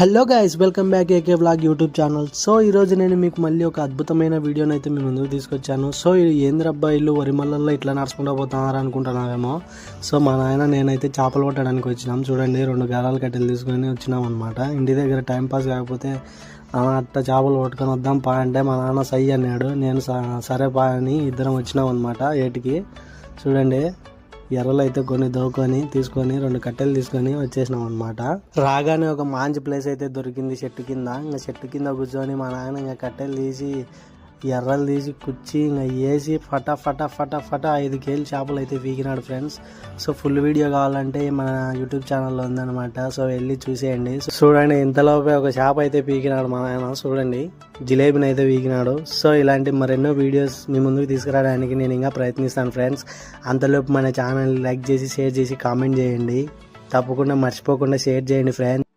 Hello guys welcome back A K blog YouTube channel so ఈరోజు నేను మీకు మళ్ళీ ఒక అద్భుతమైన వీడియోని అయితే మీ ముందుకు తీసుకొచ్చాను. సో ఇది ఏంద్రబ్బా ఇల్లు వరిమల్లల్లో ఇట్లా నడుచుకుంటూ పోతున్నారు అనుకుంటున్నామేమో సో మా నాయన నేనైతే చేపలు పట్టడానికి వచ్చినాం. చూడండి రెండు గాలాలు కట్టెలు తీసుకొని వచ్చినాం అనమాట ఇంటి దగ్గర టైంపాస్ కాకపోతే అట్ట చేపలు పట్టుకొని వద్దాం పా అంటే మా నాన్న సై అన్నాడు. నేను "స- సరే పా అని ఇద్దరం వచ్చినాం అనమాట ఏటికి చూడండి ఎర్రలు అయితే కొన్ని దోకొని తీసుకొని రెండు కట్టెలు తీసుకొని వచ్చేసినాం అనమాట రాగానే ఒక మంచి ప్లేస్ అయితే దొరికింది చెట్టు కింద. ఇంకా చెట్టు కింద కూర్చొని మా నాయన ఇంకా కట్టెలు తీసి ఎర్రలు తీసి కుచ్చి ఇంకా వేసి ఫటా ఫటా ఫటా ఫటా ఐదు కేజీలు చేపలు అయితే పీకినాడు ఫ్రెండ్స్. సో ఫుల్ వీడియో కావాలంటే మన యూట్యూబ్ ఛానల్లో ఉందన్నమాట. సో వెళ్ళి చూసేయండి. చూడండి ఇంతలోపే ఒక చేప అయితే పీకినాడు మా ఆయన. చూడండి జిలేబీని అయితే పీకినాడు. సో ఇలాంటి మరెన్నో వీడియోస్ మీ ముందుకు తీసుకురావడానికి నేను ఇంకా ప్రయత్నిస్తాను ఫ్రెండ్స్. అంతలోపు మన ఛానల్ లైక్ చేసి షేర్ చేసి కామెంట్ చేయండి. తప్పకుండా మర్చిపోకుండా షేర్ చేయండి ఫ్రెండ్స్.